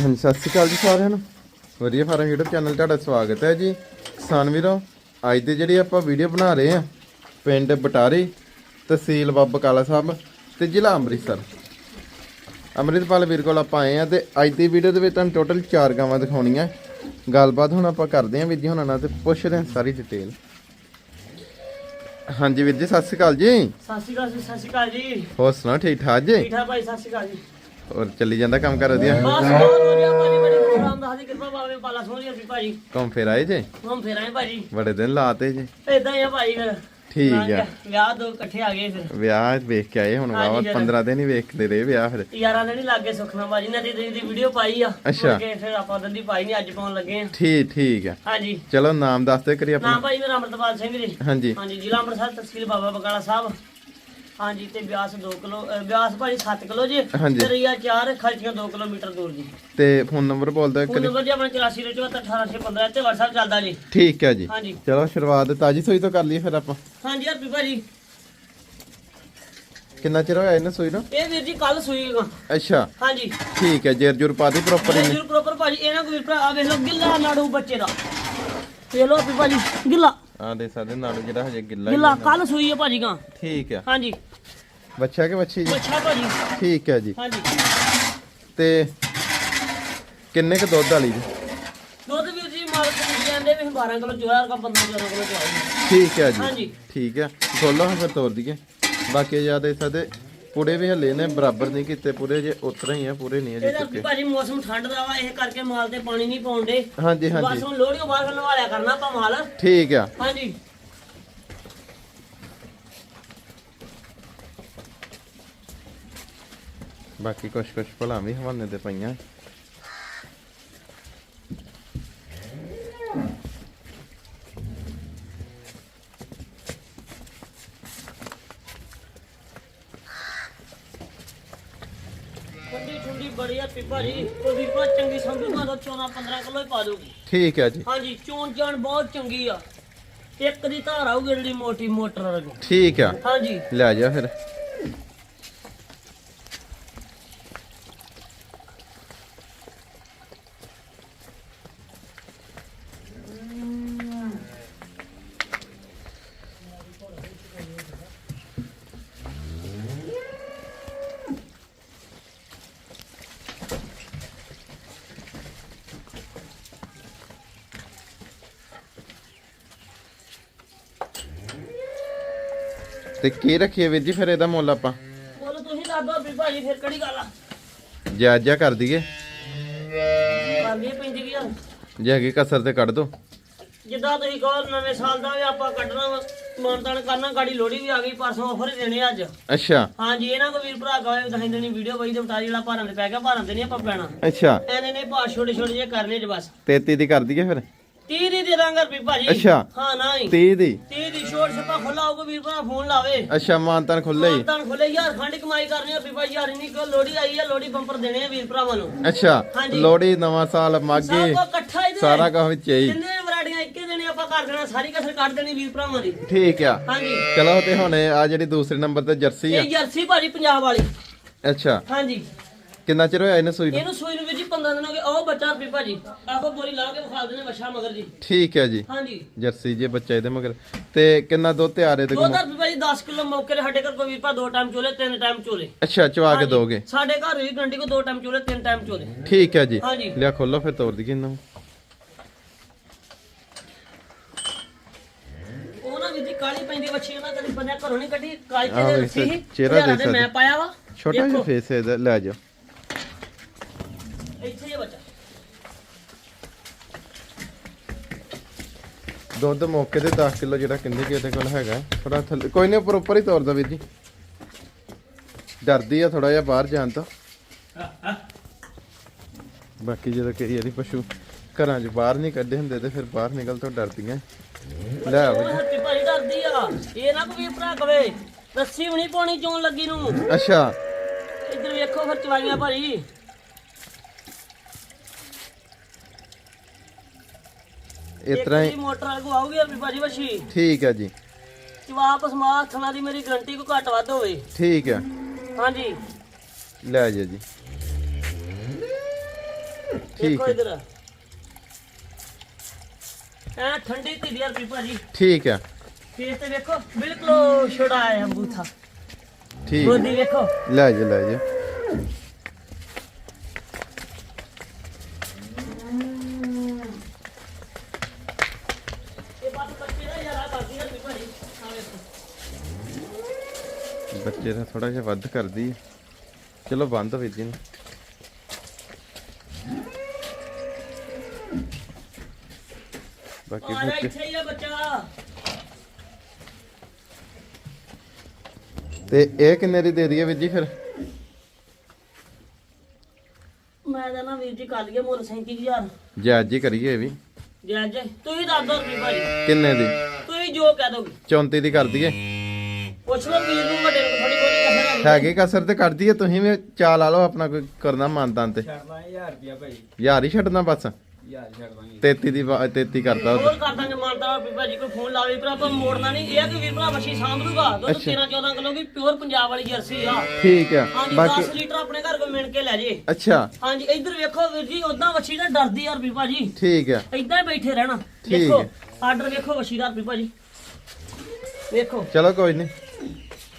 ਹਾਂਜੀ ਸਤਿ ਸ਼੍ਰੀ ਅਕਾਲ ਜੀ ਸਾਰਿਆਂ ਨੂੰ। ਵਧੀਆ ਫਾਰਮ YouTube ਚੈਨਲ ਤੁਹਾਡਾ ਸਵਾਗਤ ਹੈ ਜੀ। ਕਿਸਾਨ ਵੀਰੋ ਅੱਜ ਦੇ ਜਿਹੜੀ ਆਪਾਂ ਵੀਡੀਓ ਬਣਾ ਰਹੇ ਆ ਪਿੰਡ ਬਟਾਰੀ ਤਹਿਸੀਲ ਬਾਬਾ ਕਾਲਾ ਸਾਹਿਬ ਤੇ ਜ਼ਿਲ੍ਹਾ ਅੰਮ੍ਰਿਤਸਰ। ਅੰਮ੍ਰਿਤਪਾਲ ਵੀਰ ਕੋਲ ਆਪਾਂ ਆਏ ਆ ਤੇ ਅੱਜ ਦੀ ਵੀਡੀਓ ਦੇ ਵਿੱਚ ਤੁਹਾਨੂੰ ਟੋਟਲ 4 ਗਾਵਾਂ ਦਿਖਾਉਣੀਆਂ। ਗੱਲਬਾਤ ਹੁਣ ਆਪਾਂ ਕਰਦੇ ਆਂ ਵੀਰ ਜੀ ਹੁਣਾਂ ਨਾਲ ਤੇ ਪੁੱਛਦੇ ਆਂ ਸਾਰੀ ਡਿਟੇਲ ਹਾਂਜੀ ਵੀਰ ਜੀ ਸਤਿ ਸ਼੍ਰੀ ਅਕਾਲ ਜੀ। ਸਤਿ ਸ਼੍ਰੀ ਅਕਾਲ ਜੀ ਸਤਿ ਸ਼੍ਰੀ ਅਕਾਲ ਜੀ। ਹੋਰ ਸੁਣਾਓ ਠੀਕ ਠਾਕ ਜੀ? ਠੀਕ ਠਾਕ ਭਾਈ ਸਤਿ ਸ਼੍ਰੀ ਅਕਾਲ ਜੀ। ਹੋਰ ਚੱਲੀ ਜਾਂਦਾ ਕੰਮ ਕਰ ਵਧੀਆ? ਬਸ ਵਧੀਆ ਭਾਜੀ ਬੜੀ ਪ੍ਰੋਗਰਾਮ ਦਾ ਦੀ ਕਿਰਪਾ ਬਾਵੇ ਪਾਲਾ ਸੋਹਣੀ ਸੀ ਭਾਜੀ। ਕੰਮ ਫੇਰ ਆਏ ਜੇ? ਹੁਣ ਫੇਰ ਆਏ ਭਾਜੀ। ਬੜੇ ਦਿਨ ਲਾਤੇ ਜੇ। ਇਦਾਂ ਹੀ ਆ ਭਾਈ ਫਿਰ। ਠੀਕ ਆ। ਵਿਆਹ ਦੋ ਇਕੱਠੇ ਆ ਗਏ ਫਿਰ। ਵਿਆਹ ਵੇਖ ਕੇ ਆਏ ਹੁਣ ਜਰਾ। 15 ਦਿਨ ਹੀ ਵੇਖਦੇ ਰਹੇ ਵਿਆਹ ਫਿਰ। ਯਾਰਾਂ ਨੇ ਨਹੀਂ ਲੱਗੇ ਸੁਖਣਾ ਭਾਜੀ ਨੇ ਦੀ ਦੀ ਵੀਡੀਓ ਪਾਈ ਆ। ਅੱਛਾ। ਫਿਰ ਆਪਾਂ ਦੰਦੀ ਪਾਈ ਨਹੀਂ ਅੱਜ ਪਾਉਣ ਲੱਗੇ ਆ। ਠੀਕ ਠੀਕ ਆ। ਹਾਂਜੀ। ਚਲੋ ਨਾਮ ਦੱਸ ਦੇ ਕਰੀ ਨਾਮ ਆਪਣਾ। ਭਾਈ ਮੇਰਾ ਅਮਰਤਪਾਲ ਸਿੰਘ ਜੀ। ਹਾਂਜੀ। ਹਾਂਜੀ ਜ਼ਿਲ੍ਹਾ ਅੰਮ੍ਰਿਤਸਰ ਤਹਿਸੀਲ ਬਾਬਾ ਬਕਾਲਾ ਸਾਹਿਬ। ਹਾਂਜੀ ਤੇ ਬਿਆਸ 2 ਕਿਲੋ ਅ, ਬਿਆਸ ਭਾਜੀ 7 ਕਿਲੋ ਜੀ ਹਾਂਜੀ। ਤੇ ਰਈਆ 4 ਖਰਚੀਆਂ 2 ਕਿਲੋਮੀਟਰ ਦੂਰ ਜੀ। ਤੇ ਫੋਨ ਨੰਬਰ ਬੋਲ ਦਿਓ ਫੋਨ ਕਰੀ ਨੰਬਰ ਜੀ ਆਪਣਾ 84 1815 ਤੇ WhatsApp ਚੱਲਦਾ ਜੀ। ਠੀਕ ਹੈ ਜੀ। ਹਾਂਜੀ। ਚਲੋ ਸ਼ੁਰੂਆਤ ਤਾਜੀ ਸੂਈ ਤੋਂ ਕਰ ਲਈਏ ਫਿਰ ਆਪਾਂ। ਹਾਂਜੀ ਹਰਪੀ ਭਾਜੀ। ਕਿੰਨਾ ਚਿਰ ਹੋਇਆ ਇਹਨੂੰ ਸੂਈ ਨੂੰ? ਇਹ ਵੀਰ ਜੀ ਕੱਲ ਸੂਈਗਾ ਅੱਛਾ। ਹਾਂਜੀ। ਠੀਕ ਹੈ ਜੇਰ ਜੁਰ ਪਾ ਦੀ ਪ੍ਰੋਪਰ ਇਹ ਇਹਨੇ। ਜਰੂਰ ਪ੍ਰੋਪਰ ਭਾਜੀ ਇਹਨਾਂ ਵੀਰ ਭਰਾ ਆ ਵੇਖ ਲਓ ਗਿੱਲਾ ਨਾੜੂ ਬੱਚੇ ਦਾ। ਵੇਖ ਲਓ ਹਰਪੀ ਭਾਜੀ ਗਿੱਲਾ। ਆ ਦੇ ਸਕਦੇ ਨਾਲ ਜਿਹੜਾ ਹਜੇ ਗਿੱਲਾ ਹੀ ਗਿੱਲਾ ਹੈ। ਕੱਲ ਸੂਈ ਹੈ ਭਾਜੀ ਗਾ। ਠੀਕ ਹੈ ਹਾਂਜੀ। ਬੱਚਾ ਕਿ ਬੱਚੀ ਜੀ? ਬੱਚਾ ਭਾਜੀ। ਠੀਕ ਹੈ ਜੀ। ਹਾਂਜੀ। ਤੇ ਕਿੰਨੇ ਕ ਦੁੱਧ ਵਾਲੀ ਜੀ? ਦੁੱਧ ਵੀਰ ਜੀ ਮਾਲਕ ਜੀ ਕਹਿੰਦੇ ਵੀ 12 ਕਿਲੋ ਚੋਇਆ ਕਾ 15 ਕਿਲੋ ਕਿਲੋ ਚੋਇਆ ਠੀਕ ਹੈ ਜੀ। ਹਾਂਜੀ। ਠੀਕ ਹੈ ਖੋਲੋ ਹਾਂ ਫਿਰ ਤੋੜ ਦਈਏ। ਬਾਕੀ ਜ਼ਿਆਦਾ ਇਹਨਾਂ ਪੂੜੇ ਵੀ ਹੱਲੇ ਨੇ ਬਰਾਬਰ ਨਹੀਂ ਕੀਤੇ ਪੂਰੇ ਜੇ ਉਤਰਾ ਹੀ ਆ ਪੂਰੇ ਨਹੀਂ ਅਜੇ ਇਹਦਾ ਚੁੱਕੇ। ਭਾਜੀ ਮੌਸਮ ਠੰਡ ਦਾ ਵਾ ਇਹ ਕਰਕੇ ਮਾਲ ਤੇ ਪਾਣੀ ਨਹੀਂ ਪਾਉਂਦੇ ਹਾਂਜੀ ਬਸ ਹਾਂਜੀ ਹੁਣ ਲੋਹੜੀਆਂ ਬਾਅਦ ਨਵਾਲਿਆ ਕਰਨਾ ਆਪਾਂ ਮਾਲ। ਠੀਕ ਆ। ਹਾਂਜੀ। ਬਾਕੀ ਕੁਛ ਕੁਛ ਭਲਾ ਵੀ ਹਵਾਨੇ ਤੇ ਪਈਆਂ ਠੰਡੀ ਠੰਡੀ ਬੜੀ ਆ ਪਿੱਪਾ ਜੀ ਕੋਈ ਵੀਰ ਭਰਾ ਚੰਗੀ ਸੰਭੂਗਾ ਤਾਂ 14 15 ਕਿਲੋ ਹੀ ਪਾ ਦੂਗੀ ਠੀਕ ਹੈ ਜੀ। ਹਾਂਜੀ ਚੋਣ ਜਾਣ ਬਹੁਤ ਚੰਗੀ ਆ। ਇੱਕ ਦੀ ਧਾਰ ਆਊਗੀ ਜਿਹੜੀ ਮੋਟੀ ਮੋਟਰ ਵਾਲੀ। ਠੀਕ ਆ। ਹਾਂਜੀ। ਲੈ ਜਾ ਫਿਰ। ਤੇ ਕੀ ਰੱਖੀਏ ਵੀਰ ਜੀ ਫਿਰ ਇਹਦਾ ਮੁੱਲ ਆਪਾਂ? ਬੋਲੋ ਤੁਸੀਂ ਦੱਸ ਦੋ ਵੀ ਭਾਜੀ ਫਿਰ ਕਿਹੜੀ ਗੱਲ ਆ? ਜਾਇਜ਼ ਕਰ ਦਈਏ। ਕਰ ਲਈ ਪੈਂਦੀ ਕੀ ਆ? ਜੇ ਹੈਗੀ ਕਸਰ ਤੇ ਕੱਢ ਦੋ। ਜਿੱਦਾਂ ਤੁਸੀਂ ਕਹੋ ਨਵੇਂ ਸਾਲ ਦਾ ਵੀ ਆਪਾਂ ਕੱਢਣਾ ਵਾ, ਮਾਨਤਾਨ ਕਰਨਾ ਗਾੜੀ ਲੋੜੀ ਵੀ ਆ ਗਈ ਪਰਸੋਂ ਆਫਰ ਹੀ ਦੇਣੇ ਆ ਅੱਜ। ਅੱਛਾ। ਹਾਂਜੀ ਇਹਨਾਂ ਕੋ ਵੀਰ ਭਰਾ ਕਹੇ ਦਹੀਂ ਦੇਣੀ ਵੀਡੀਓ ਬਈ ਤੇ ਬਤਾ ਜਿਹੜਾ ਭਾਰਾਂ ਦੇ ਪੈ ਗਿਆ ਭਾਰਾਂ ਨਹੀਂ ਆਪਾਂ ਪੈਣਾ। ਅੱਛਾ। ਐਨੇ ਨੇ ਭਾਅ ਛੋਟੇ ਛੋਟੇ ਜਿਹੇ ਕਰਨੇ ਜ ਬਸ। 33 ਦੀ ਕਰ ਦਈਏ ਫਿਰ? 30 ਦੀ ਦੇ ਦਾਂਗਾ ਵੀ ਭਾਜੀ। ਅੱਛਾ। ਹਾਂ ਨਾ ਹੀ। 30 ਦੀ। 30 ਦੀ ਛੋਟ ਛਪਾ ਖੁੱਲਾ ਹੋਊਗਾ ਵੀਰ ਭਰਾ ਫੋਨ ਲਾਵੇ। ਅੱਛਾ ਮਾਨਤਨ ਖੁੱਲੇ ਹੀ। ਤਾਂ ਖੁੱਲੇ ਯਾਰ ਖੰਡ ਕਮਾਈ ਕਰਨੀ ਆ ਵੀ ਭਾਈ ਯਾਰ ਨਹੀਂ ਕੋ ਲੋੜੀ ਆਈ ਆ ਲੋੜੀ ਬੰਪਰ ਦੇਣੇ ਆ ਵੀਰ ਭਰਾਵਾਂ ਨੂੰ। ਅੱਛਾ ਹਾਂਜੀ। ਲੋਹੜੀ ਨਵਾਂ ਸਾਲ ਦੇ ਸਾਰਾ ਕੁਝ ਵਿੱਚ ਹੀ। ਜਿੰਨੇ ਵਰਾੜੀਆਂ ਇੱਕੇ ਦਿਨੇ ਆਪਾਂ ਕਰ ਦੇਣਾ ਸਾਰੀ ਕਸਰ ਕੱਢ ਦੇਣੀ ਵੀਰ ਭਰਾਵਾਂ ਦੀ। ਠੀਕ ਆ। ਹਾਂਜੀ। ਚਲੋ ਤੇ ਹੁਣ ਆ ਜਿਹੜੀ ਦੂਸਰੇ ਨੰਬਰ ਤੇ ਜਰਸੀ ਆ। ਇਹ ਜਰਸੀ ਭਾਜੀ ਪੰਜਾਬ ਵਾਲੀ। ਅੱਛਾ। ਹਾਂਜੀ। ਕਿੰਨਾ ਚਿਰ ਹੋਇਆ ਇਹਨੂੰ ਸੂਈ ਨੂੰ? ਇਹਨੂੰ ਸੂਈ ਨੂੰ ਵੀ ਜੀ 15 ਦਿਨ ਹੋ ਗਏ। ਉਹ ਬੱਚਾ ਵੀ ਭਾਜੀ। ਆਖੋ ਬੋਰੀ ਲਾ ਕੇ ਵਿਖਾ ਦੇਣੇ ਵਛਾ ਮਗਰ ਜੀ। ਠੀਕ ਹੈ ਜੀ। ਹਾਂਜੀ। ਜਰਸੀ ਜੇ ਬੱਚਾ ਇਹਦੇ ਮਗਰ। ਤੇ ਕਿੰਨਾ ਦੁੱਧ ਤਿਆਰ ਦੋ ਤਾਂ ਵੀ ਭਾਜੀ 10 ਕਿਲੋ ਮੌਕੇ ਤੇ ਸਾਡੇ ਘਰ ਕੋਈ ਵੀਰ ਭਾ ਦੋ ਟਾਈਮ ਚੋਲੇ ਤਿੰਨ ਟਾਈਮ ਚੋਲੇ। ਅੱਛਾ ਚਵਾ ਕੇ। ਦੋਗੇ? ਸਾਡੇ ਘਰ ਵੀ ਗੰਡੀ ਕੋ ਦੋ ਟਾਈਮ ਚੋਲੇ ਤਿੰਨ ਟਾਈਮ ਚੋਲੇ। ਠੀਕ ਹੈ ਜੀ। ਲਿਆ ਖੋਲੋ ਫਿਰ ਤੋੜ ਦਈਏ ਇਹਨਾਂ ਨੂੰ ਉਹ ਨਾ ਵੀ ਜੀ ਕਾਲੀ ਪੈਂਦੀ ਵੱਛੀ ਉਹਨਾਂ ਕਦੀ ਬੰਨਿਆ ਘਰੋਂ ਨਹੀਂ ਕੱਢੀ। ਕਾਲੀ ਆਹ ਰੱਸੀ ਸੀ। ਚਿਹਰਾ ਦੇ ਮੈਂ। ਪਾਇਆ ਵਾ। ਛੋਟਾ ਜਿਹਾ ਫੇਸ ਇਹਦਾ ਲੈ ਜਾਓ ਇੱਥੇ ਹੀ ਆ ਬੱਚਾ ਦੁੱਧ ਮੌਕੇ ਤੇ 10 ਕਿਲੋ ਜਿਹੜਾ ਕਹਿੰਦੇ ਕਿ ਇਹਦੇ ਕੋਲ ਹੈਗਾ ਥੋੜਾ ਥੱਲੇ ਕੋਈ ਨਹੀਂ ਉੱਪਰ ਉੱਪਰ ਹੀ ਤੋਰਦਾ ਵੀਰ ਜੀ। ਡਰਦੀ ਆ ਥੋੜਾ ਜਿਹਾ ਬਾਹਰ ਜਾਣ ਤੋਂ। ਬਾਕੀ ਜਦੋਂ ਕਈ ਵਾਰੀ ਪਸ਼ੂ ਘਰਾਂ 'ਚ ਬਾਹਰ ਨਹੀਂ ਕੱਢੇ ਹੁੰਦੇ ਤੇ ਫਿਰ ਬਾਹਰ ਨਿਕਲ ਤੋਂ ਡਰਦੀਆਂ। ਲੈ ਆਓ ਹੱਥੀ ਭਾਰੀ ਡਰਦੀ ਆ। ਇਹ ਨਾ ਕੋਈ ਭਰਾ ਕਵੇ ਰੱਸੀ ਵੀ ਨਹੀਂ ਪਾਉਣੀ ਚੋਣ ਲੱਗੀ ਨੂੰ। ਅੱਛਾ। ਇੱਧਰ ਵੇਖੋ ਫਿਰ ਚਵਾਈਆਂ ਭਾਜੀ ਇਸ ਤਰ੍ਹਾਂ ਇੱਕ ਹੀ ਦੀ ਮੋਟਰ ਵਾਂਗੂ ਆਊਗੀ ਅਰਬੀ ਭਾਜੀ ਵੱਛੀ ਠੀਕ ਹੈ ਜੀ ਜਵਾਬ ਸਮਾ ਹੱਥਾਂ ਦੀ ਮੇਰੀ ਗਰੰਟੀ ਕੋ ਘੱਟ ਵੱਧ ਹੋਵੇ ਠੀਕ ਹੈ ਹਾਂਜੀ ਲੈ ਜਾ ਜੀ ਠੀਕ ਦੇਖੋ ਹੈ ਇਧਰ ਐ ਠੰਡੀ ਧੀਰੀ ਹਰਪੀ ਭਾਜੀ ਠੀਕ ਹੈ ਫੇਸ ਤੇ ਵੇਖੋ ਬਿਲਕੁਲ ਛੋੜਾ ਹੈ ਅੰਬੂਥਾ ਠੀਕ ਗੋਦੀ ਵੇਖੋ ਲੈ ਜਾ ਲੈ ਜਾ ਬੱਚੇ ਦਾ ਥੋੜਾ ਜਿਹਾ ਵੱਧ ਕਰਦੀ। ਚਲੋ ਬੰਦ ਵੀਰ ਜੀ ਬਾਕੀ ਤੇ ਇਹ ਕਿੰਨੇ ਦੀ ਦੇ ਦਈਏ ਵੀਰ ਜੀ ਫਿਰ? ਮੈਂ ਤਾਂ ਨਾ ਵੀਰ ਜੀ ਕਰ ਲਈਏ ਮੁੱਲ 37000 ਜਾਇਜ਼ ਜੀ ਕਰੀਏ ਇਹ ਵੀ। ਜੈ ਜੈ ਤੁਸੀਂ ਦੱਸ ਦੋ ਰੁਪਏ ਭਾਜੀ ਕਿੰਨੇ ਦੀ? ਤੁਸੀਂ ਜੋ ਕਹਿ ਦੋਗੇ। 34 ਦੀ ਕਰ ਦਈਏ। ਪੁੱਛ ਲਓ ਵੀਰ ਨੂੰ ਵੱਡੇ ਨੂੰ। ਹੈਗੇ ਕਸਰ ਤੇ ਕਰ ਦਈਏ ਤੁਸੀਂ ਵੀ ਚਾ ਲਾ ਲਓ ਆਪਣਾ ਕੋਈ ਕਰਨਾ ਮਾਨਤਾਨ ਤੇ। ਛੱਡਣਾ 1000 ਰੁਪਿਆ ਭਾਈ। ਯਾਰ ਹੀ ਛੱਡਣਾ ਬਸ। 1000 ਛੱਡ ਦਾਂਗੇ 33 ਦੀ ਵਾ- 33 ਕਰਦਾ ਉਹ। ਹੋਰ ਕਰ ਦਾਂਗੇ ਮਾਨਤਾ ਵੀ ਭਾਜੀ ਕੋਈ ਫੋਨ ਲਾਵੇ ਪਰ ਆਪਾਂ ਮੋੜਨਾ ਨਹੀਂ। ਇਹ ਆ ਕਿ ਵੀਰ ਭਰਾ ਬੱਚੀ ਸਾਂਭ ਲੂਗਾ। ਦੁੱਧ ਅੱਛਾ। 13 14 ਕਿਲੋ ਦੀ ਪਿਓਰ ਪੰਜਾਬ ਵਾਲੀ ਜਰਸੀ ਆ। ਠੀਕ ਆ। ਹਾਂਜੀ ਬਾਕੀ 10 ਲੀਟਰ ਆਪਣੇ ਘਰ ਕੋਲ ਮਿਣ ਕੇ ਲੈ ਜੇ। ਅੱਛਾ। ਹਾਂਜੀ ਇੱਧਰ ਵੇਖੋ ਵੀਰ ਜੀ ਉਦਾਂ ਵੱਛੀ ਨਾ ਡਰਦੀ ਆ ਰੁਪਏ ਭਾਜੀ। ਠੀਕ ਆ। ਇਦਾਂ ਹੀ ਬੈਠੇ ਰਹਿਣਾ। ਹੈ। ਆਰਡਰ ਵੇਖੋ ਵੱਛੀ ਦਾ ਭਾਜੀ। ਵੇਖੋ। ਚਲੋ ਕੋਈ ਨਹੀਂ।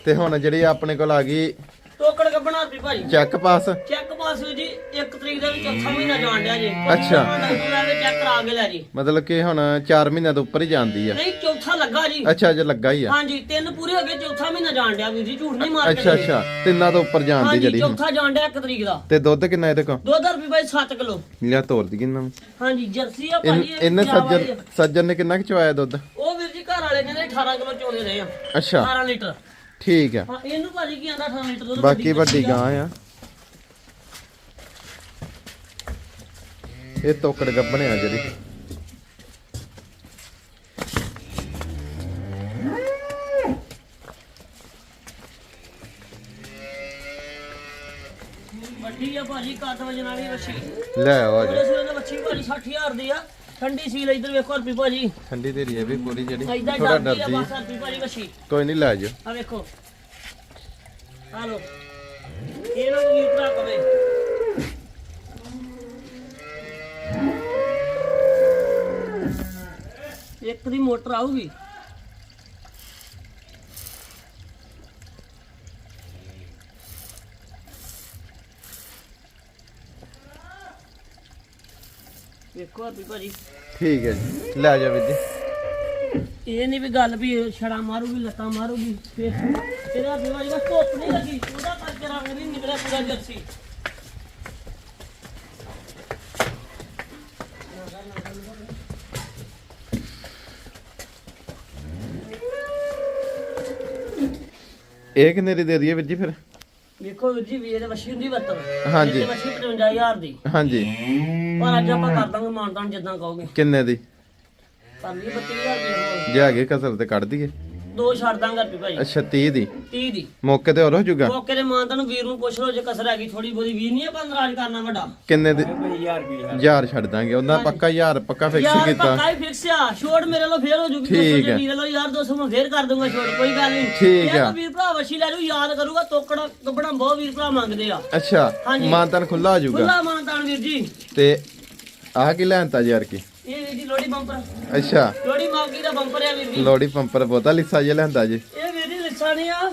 ਤੇ ਹੁਣ ਜਿਹੜੀ ਆਪਣੇ ਕੋਲ ਆ ਗਈ ਟੋਕੜ ਗੱਬਣਾ ਰੁਪਏ ਭਾਜੀ ਚੈੱਕ ਪਾਸ? ਚੈੱਕ ਪਾਸ ਵੀ ਜੀ 1 ਤਰੀਕ ਦੇ ਵਿੱਚ ਚੌਥਾ ਮਹੀਨਾ ਜਾਣ ਡਿਆ ਜੀ। ਅੱਛਾ। ਚੈੱਕ ਕਰਾ ਕੇ ਲੈ ਜੀ। ਮਤਲਬ ਕਿ ਹੁਣ 4 ਮਹੀਨਿਆਂ ਤੋਂ ਉੱਪਰ ਹੀ ਜਾਂਦੀ ਆ। ਨਹੀਂ ਚੌਥਾ ਲੱਗਾ ਜੀ। ਅੱਛਾ ਜੇ ਲੱਗਾ ਹੀ ਆ। ਹਾਂਜੀ ਤਿੰਨ ਪੂਰੇ ਹੋ ਗਏ ਚੌਥਾ ਮਹੀਨਾ ਜਾਣ ਡਿਆ ਵੀਰ ਜੀ ਝੂਠ ਨਹੀਂ ਮਾਰ ਕੇ ਅੱਛਾ ਅੱਛਾ ਤਿੰਨਾਂ ਤੋਂ ਉੱਪਰ ਜਾਂਦੀ ਹਾਂਜੀ ਜਿਹੜੀ ਹੁਣ। ਚੌਥਾ ਜਾਣ ਡਿਆ 1 ਤਰੀਕ ਦਾ। ਤੇ ਦੁੱਧ ਕਿੰਨਾ ਇਹਦੇ ਕੋਲ? ਦੁੱਧ ਰੁਪਏ ਬਾਈ 7 ਕਿਲੋ। ਲਿਆ ਤੋਰ ਦੀ ਕਿੰਨਾ? ਹਾਂਜੀ ਜਰਸੀ ਆ ਭਾਜੀ ਇਹ ਇਹਨੇ ਸੱਜਣ ਸੱਜਣ ਨੇ ਕਿੰਨਾ ਕੁ ਚਵਾਇਆ ਦੁੱਧ। ਉਹ ਵੀਰ ਜੀ ਘਰ ਵਾਲੇ ਕਹਿੰਦੇ 18 ਕਿਲੋ ਚੋਲੇ ਰਹੇ ਆ। ਅੱਛਾ। 18 ਲੀਟਰ। ਠੀਕ ਆ। ਹਾਂ ਇਹਨੂੰ ਭਾਜੀ ਕੀ ਆਂਦਾ 18 ਲੀਟਰ ਦੁੱਧ ਬਾਕੀ ਵੱਡੀ ਗਾਂ ਆ। ਇਹ ਤੋਕੜ ਗੱਬਣੇ ਆ ਜਿਹੜੀ। ਵੱਡੀ ਆ ਭਾਜੀ ਕੱਟ ਵਜਣ ਵਾਲੀ ਵੱਛੀ। ਲੈ ਆ ਉਹਦੇ ਸਿਰ ਤੇ ਵੱਛੀ ਭਾਜੀ 60000 ਦੀ ਆ। ਠੰਡੀ ਸੀਲ ਇੱਧਰ ਵੇਖੋ ਰੁਪਏ ਭਾਜੀ। ਠੰਡੀ ਤੇਰੀ ਇਹ ਵੀ ਪੂਰੀ ਜਿਹੜੀ। ਥੋੜਾ ਡਰਦੀ ਆ ਡਰਦੀ। ਬਸ ਰੁਪਏ ਭਾਜੀ ਵੱਛੀ ਕੋਈ ਨਹੀਂ ਲੈ ਜਾਓ ਆ ਵੇਖੋ। ਆ ਲੋ ਇਹ ਨਾ ਕੋਈ ਭਰਾ ਕਵੇ। ਇੱਕ ਦੀ ਮੋਟਰ ਆਊਗੀ। ਵੇਖੋ ਭਾਜੀ। ਠੀਕ ਹੈ ਜੀ। ਲੈ ਜਾ ਵੀਰ ਜੀ। ਇਹ ਨਹੀਂ ਵੀ ਗੱਲ ਵੀ ਛੜਾ ਮਾਰੂਗੀ ਲੱਤਾਂ ਮਾਰੂਗੀ। ਫਿਰ ਇਹਦਾ ਦਿਵਾਲੀ ਬਸ ਧੁੱਪ ਨਹੀਂ ਲੱਗੀ। ਉਹਦਾ ਕਰਕੇ ਰੰਗ ਨਹੀਂ ਨਿਕਲਿਆ ਪੂਰਾ ਜਰਸੀ ਇਹ ਕਿੰਨੇ ਦੀ ਦੇ ਦਈਏ ਵੀਰ ਜੀ ਫਿਰ? ਵੇਖੋ ਵੀਰ ਜੀ ਵੀ ਇਹਦੇ ਵਸ਼ੀ ਹੁੰਦੀ ਵਰਤਨ ਹਾਂਜੀ। ਇਹਦੀ ਵਸ਼ੀ 55000 ਦੀ। ਹਾਂਜੀ। ਪਰ ਅੱਜ ਆਪਾਂ ਕਰ ਦਾਂਗੇ ਮਾਨਤਾਨ ਜਿੱਦਾਂ ਕਹੋਗੇ। ਕਿੰਨੇ ਦੀ? ਕਰ ਲਈ 32000 ਦੀ ਹੋਰ। ਜੇ ਹੈਗੇ ਕਸਰ ਤੇ ਕੱਢ ਦਈਏ। ਦੋ ਛੱਡ ਦਾਂਗਾ ਰੁਪਏ ਭਾਈ। ਅੱਛਾ 30 ਦੀ? 30 ਦੀ। ਮੌਕੇ ਤੇ ਹੋਰ ਹੋ ਜਾਊਗਾ? ਮੌਕੇ ਦੇ ਮਾਨਤਾਨ ਵੀਰ ਨੂੰ ਪੁੱਛ ਲਓ ਜੇ ਕਸਰ ਹੈਗੀ ਥੋੜੀ ਬੋਦੀ ਵੀਰ ਨਹੀਂ ਆਪਾਂ ਨਾਰਾਜ਼ ਕਰਨਾ ਵੱਡਾ। ਕਿੰਨੇ ਦੀ? ਭਾਈ 1000 ਰੁਪਿਆ ਯਾਰ ਛੱਡ ਦਾਂਗੇ ਉਹਨਾਂ ਪੱਕਾ ਯਾਰ ਪੱਕਾ ਫਿਕਸ ਯਾਰ ਕੀਤਾ। ਪੱਕਾ ਹੀ ਫਿਕਸ ਆ। ਛੋੜ ਮੇਰੇ ਲੋ ਫੇਰ ਹੋ ਜੂਗੀ ਠੀਕ ਦੋਸਤੋ ਹੈ। ਜੀ ਵੀਰ ਲੋ ਯਾਰ 200 ਮੈਂ ਫੇਰ ਕਰ ਦੂੰਗਾ ਛੋੜ ਕੋਈ ਗੱਲ ਨਹੀਂ। ਠੀਕ ਆ। ਤਾਂ ਵੀਰ ਭਰਾ ਵਸ਼ੀ ਲੈ ਲੂ ਯਾਦ ਕਰੂਗਾ ਤੋਕੜਾ ਕੱਪੜਾ ਬਹੁਤ ਵੀਰ ਭਰਾ ਮੰਗਦੇ ਆ। ਅੱਛਾ ਹਾਂਜੀ। ਮਾਨਤਨ ਖੁੱਲਾ ਹੋ ਜਾਊਗਾ। ਖੁੱਲਾ ਮਾਨਤਾਨ ਵੀਰ ਜੀ। ਤੇ ਆਹ ਕੀ ਲੈਣਤਾ ਯਾਰ ਕੀ? ਵੀਰ ਜੀ ਲੋੜੀ ਬੰਪਰ। ਅੱਛਾ। ਲੋੜੀ ਮਾਗੀ ਦਾ ਬੰਪਰ ਆ ਵੀਰ ਜੀ। ਲੋੜੀ ਪੰਪਰ ਬਹੁਤਾ ਲਿੱਸਾ ਜਿਹਾ ਲੈਂਦਾ ਜੀ। ਇਹ ਵੀਰ ਜੀ ਲਿੱਸਾ ਨਹੀਂ ਆ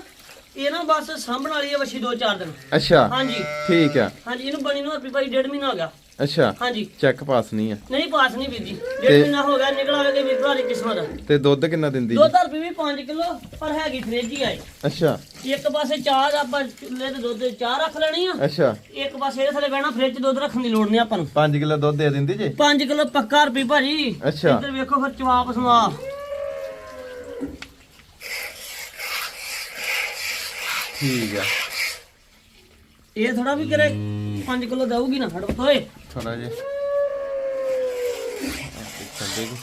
ਇਹ ਨਾ ਬਸ ਸਾਂਭਣ ਵਾਲੀ ਹੈ ਵਸ਼ੀ 2-4 ਦਿਨ। ਅੱਛਾ। ਹਾਂਜੀ। ਠੀਕ ਆ। ਹਾਂਜੀ ਇਹਨੂੰ ਬਣੀ ਨੂੰ ਹਰਪੀ ਭਾਈ ਡੇਢ ਮਹੀਨਾ ਹੋ ਗਿਆ। ਅੱਛਾ ਹਾਂਜੀ। ਚੈੱਕ ਪਾਸ ਨਹੀਂ ਆ। ਨਹੀਂ ਪਾਸ ਨਹੀਂ ਵੀਰ ਜੀ। ਡੇਢ ਮਹੀਨਾ ਹੋ ਗਿਆ ਨਿਕਲ ਆਵੇਗਾ ਵੀਰ ਭਰਾ ਦੀ ਕਿਸਮਤ ਤੇ ਦੁੱਧ ਕਿੰਨਾ ਦਿੰਦੀ ਦੋ ਜੀ? ਤਾਂ ਰੁਪਏ ਵੀ 5 ਕਿਲੋ ਪਰ ਹੈਗੀ ਫ੍ਰਿਜ ਹੀ ਆਏ ਅੱਛਾ। ਇੱਕ ਪਾਸੇ ਚਾਹ ਦਾ ਆਪਾਂ ਚੁੱਲ੍ਹੇ ਤੇ ਦੁੱਧ ਚਾਹ ਰੱਖ ਲੈਣੀ ਆ। ਅੱਛਾ। ਇੱਕ ਪਾਸੇ ਇਹਦੇ ਥੱਲੇ ਬਹਿਣਾ ਫ੍ਰਿਜ 'ਚ ਦੁੱਧ ਰੱਖਣ ਦੀ ਲੋੜ ਨਹੀਂ ਆਪਾਂ ਨੂੰ। 5 ਕਿਲੋ ਦੁੱਧ ਦੇ ਦਿੰਦੀ ਜੀ? 5 ਕਿਲੋ ਪੱਕਾ ਰੁਪਏ ਭਾਜੀ। ਅੱਛਾ। ਇੱਧਰ ਵੇਖੋ ਫਿਰ ਚਵਾਪ ਸਮਾ ਠੀਕ ਆ। ਇਹ ਥੋੜਾ ਵੀ ਕਰੇ 5 ਕਿਲੋ ਦਊਗੀ ਨਾ ਫੜ ਓਏ। ਥੋੜਾ ਜਿਹਾ। ਛੱਡੇਗੀ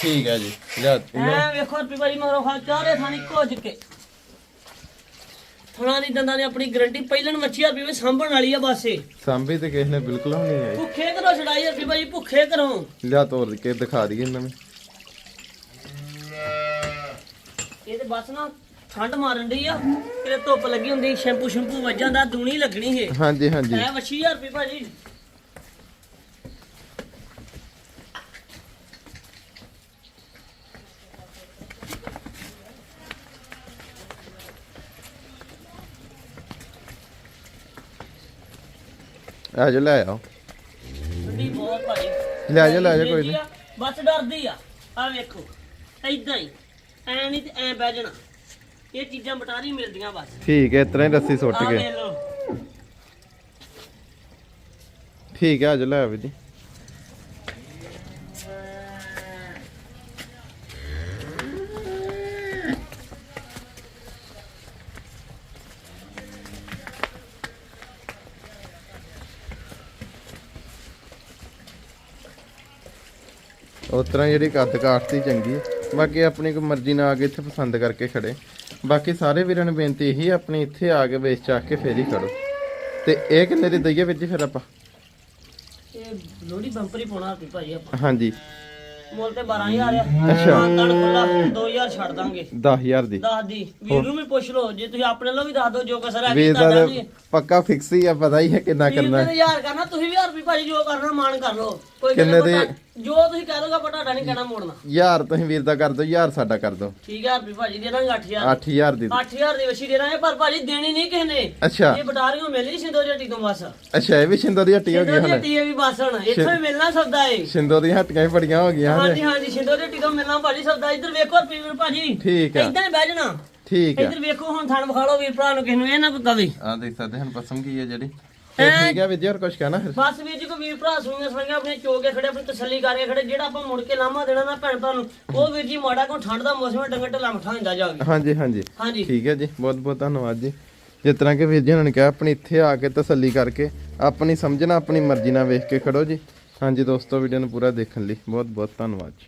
ਠੀਕ ਹੈ ਜੀ ਲਿਆ ਐ ਵੇਖੋ ਭਾਜੀ ਮਗਰੋਂ ਖਾ ਚਾਰੇ ਥਾਣੀ ਕੁਝ ਕੇ ਥਣਾ ਦੀ ਦੰਦਾਂ ਦੀ ਆਪਣੀ ਗਰੰਟੀ ਪਹਿਲਣ ਮੱਛੀ ਰੁਪਏ ਵੀ ਸਾਂਭਣ ਵਾਲੀ ਆ ਬਾਸੇ ਸਾਂਭੀ ਤੇ ਕਿਸੇ ਨੇ ਬਿਲਕੁਲ ਨਹੀਂ ਆਈ। ਭੁੱਖੇ ਕਰੋ ਛਡਾਈ ਰੁਪਏ ਭਾਜੀ ਭੁੱਖੇ ਕਰੋ ਲਿਆ ਤੋੜ ਕੇ ਦਿਖਾ ਦਈਏ ਇਹਨਾਂ ਨੂੰ। ਇਹ ਤੇ ਬਸ ਨਾ ਠੰਡ ਮਾਰਨ ਡਈ ਆ ਕਿਤੇ ਧੁੱਪ ਲੱਗੀ ਹੁੰਦੀ ਸ਼ੈਂਪੂ ਸ਼ੈਂਪੂ ਵੱਜਾਂ ਦਾ ਦੂਣੀ ਲੱਗਣੀ ਹੈ ਹਾਂਜੀ ਹਾਂਜੀ। ਐ ਵਛੀ 1000 ਰੁਪਏ ਭਾਜੀ। ਆ ਜਾ ਲੈ ਆਓ। ਠੰਡੀ ਬਹੁਤ ਭਾਜੀ। ਲੈ ਜਾ ਲੈ ਜਾ ਕੋਈ ਨਹੀਂ। ਬਸ ਡਰਦੀ ਆ। ਆ ਵੇਖੋ ਐਦਾਂ ਹੀ। ਐ ਨਹੀਂ ਤੇ ਐ ਬਹਿ ਜਾਣਾ। ਇਹ ਚੀਜ਼ਾਂ ਬਟਾਰੀ ਮਿਲਦੀਆਂ ਬਸ। ਠੀਕ ਹੈ ਇਸ ਤਰ੍ਹਾਂ ਹੀ ਰੱਸੀ ਸੁੱਟ ਆ ਕੇ ਲਓ। ਠੀਕ ਹੈ ਆ ਜਾ ਲੈ ਆਓ ਜੀ। ਉਸ ਤਰ੍ਹਾਂ ਜਿਹੜੀ ਕੱਦ ਕਾਟਤੀ ਚੰਗੀ ਹੈ। ਬਾਕੀ ਆਪਣੀ ਕੋ ਮਰਜ਼ੀ ਨਾਲ ਆ ਕੇ ਇੱਥੇ ਪਸੰਦ ਕਰਕੇ ਖੜੇ। ਬਾਕੀ ਸਾਰੇ ਵੀਰਾਂ ਨੂੰ ਬੇਨਤੀ ਇਹੀ ਹੈ ਆਪਣੀ ਇੱਥੇ ਆ ਕੇ ਵੇਚ ਚੱਕ ਕੇ ਫੇਰ ਹੀ ਖੜੋ ਤੇ ਇਹ ਕਿੰਨੇ ਦੀ ਦਈਏ ਵਿੱਚ ਫਿਰ ਆਪਾਂ? ਇਹ ਲੋੜੀ ਬੰਪਰ ਹੀ ਪਾਉਣਾ ਸੀ ਭਾਜੀ ਆਪਾਂ। ਹਾਂਜੀ। ਮੁੱਲ ਤੇ 12000 ਆ। ਅੱਛਾ। ਮਾਨਤਾਨ ਖੁੱਲਾ 2000 ਛੱਡ ਦਾਂਗੇ। 10000 ਦੀ। ਦੱਸ ਦੀ। ਵੀਰ ਨੂੰ ਵੀ ਪੁੱਛ ਲਓ ਜੇ ਤੁਸੀਂ ਆਪਣੇ ਲੋ ਵੀ ਦੱਸ ਦਿਓ ਜੋ ਕਸਰ ਹੈ ਵੀਰ ਦਾ ਤਾਂ ਪੱਕਾ ਫਿਕਸ ਹੀ ਆ ਪਤਾ ਹੀ ਹੈ ਕਿੰਨਾ ਕਰਨਾ। ਹੈ। ਹਜ਼ਾਰ ਕਰਨਾ ਤੁਸੀਂ ਵੀ 1000 ਰੁਪਏ ਭਾਜੀ ਜੋ ਕਰਨਾ ਮਾਨ ਕਰ ਲਓ। ਕੋਈ ਕਿੰਨੇ ਦੇ? ਜੋ ਤੁਸੀਂ ਕਹਿ ਦੋਗਾ ਪਟਾਟਾ ਨਹੀਂ ਕਹਿਣਾ ਮੋੜਨਾ। ਯਾਰ ਤੁਸੀਂ ਵੀਰ ਦਾ ਕਰ ਦਿਓ ਯਾਰ ਸਾਡਾ ਕਰ ਦਿਓ। ਠੀਕ ਹੈ ਰੁਪਏ ਭਾਜੀ ਦੇ ਦਾਂਗੇ 8000 8000 ਦੀ 8000 ਦੀ ਵਛੀ ਦੇ ਦਾਂਗੇ ਪਰ ਭਾਜੀ ਦੇਣੀ ਨਹੀਂ ਕਿਸੇ ਨੇ। ਅੱਛਾ। ਇਹ ਬਟਾਰੀਓ ਸਿੰਦੋ ਜੱਟੀ ਤੋਂ ਬਸ। ਅੱਛਾ ਇਹ ਵੀ ਸ਼ਿੰਦੋ ਦੀ ਹੱਟੀ ਹੋ ਗਈ ਹੁਣ। ਇਹ ਵੀ ਬਸ ਹੁਣ ਇੱਥੋਂ ਹੀ ਮਿਲਣਾ ਸੌਦਾ ਏ। ਸ਼ਿੰਦੋ ਦੀਆਂ ਹੱਟੀਆਂ ਹੀ ਬੜੀਆਂ ਹੋ ਗਈਆਂ ਹਾਂਜੀ ਹਾਂਜੀ। ਸਿੰਦੋ ਜੱਟੀ ਤੋਂ ਮਿਲਣਾ ਭਾਜੀ ਸੌਦਾ ਇੱਧਰ ਵੇਖੋ ਰੁਪਏ ਭਾਜੀ। ਠੀਕ ਆ। ਇਦਾਂ ਹੀ ਬਹਿ ਜਾਣਾ। ਠੀਕ ਹੈ ਇੱਧਰ ਵੇਖੋ ਹੁਣ ਥਣ ਵਿਖਾ ਲਓ ਵੀਰ ਭਰਾ ਨੂੰ ਕਿਸੇ ਨੂੰ ਇਹ ਨਾ ਕਵੇ ਆ ਦੇਖ ਸਕਦੇ ਹਨ ਪਸਮ ਕੀ ਹੈ ਜਿਹੜੀ। ਠੀਕ ਹੈ ਵਿਦਿਆ ਹੋਰ ਕੁਝ ਕਹਿਣਾ ਫਿਰ? ਬਸ ਵੀਰ ਵੀਰ ਭਰਾ ਸੁਣੀਆਂ ਸੁਣੀਆਂ ਆਪਣੇ ਚੋਕੇ ਖੜੇ ਆਪਣੀ ਤਸੱਲੀ ਕਰਕੇ ਖੜੇ ਜਿਹੜਾ ਆਪਾਂ ਮੁੜ ਕੇ ਲਾਮਾ ਦੇਣਾ ਨਾ ਭੈਣ ਭਰਾ ਨੂੰ ਉਹ ਵੀਰ ਜੀ ਮਾੜਾ ਕੋ ਠੰਡ ਦਾ ਮੌਸਮ ਹੈ ਡੰਗਰ ਢਲਾ ਮਠਾ ਹੁੰਦਾ ਜਾਵੇ ਹਾਂਜੀ ਹਾਂਜੀ। ਹਾਂਜੀ। ਠੀਕ ਹੈ ਜੀ ਬਹੁਤ ਬਹੁਤ ਧੰਨਵਾਦ ਜੀ। ਜਿਸ ਤਰ੍ਹਾਂ ਕਿ ਵੀਰ ਜੀ ਉਹਨਾਂ ਨੇ ਕਿਹਾ ਆਪਣੀ ਇੱਥੇ ਆ ਕੇ ਤਸੱਲੀ ਕਰਕੇ ਆਪਣੀ ਸਮਝਣਾ ਆਪਣੀ ਮਰਜ਼ੀ ਨਾਲ ਵੇਖ ਕੇ ਖੜੋ ਜੀ। ਹਾਂਜੀ ਦੋਸਤੋ ਵੀਡੀਓ ਨੂੰ ਪੂਰਾ ਦੇਖਣ ਲਈ ਬਹੁਤ ਬਹੁਤ ਧੰਨਵਾਦ ਜੀ।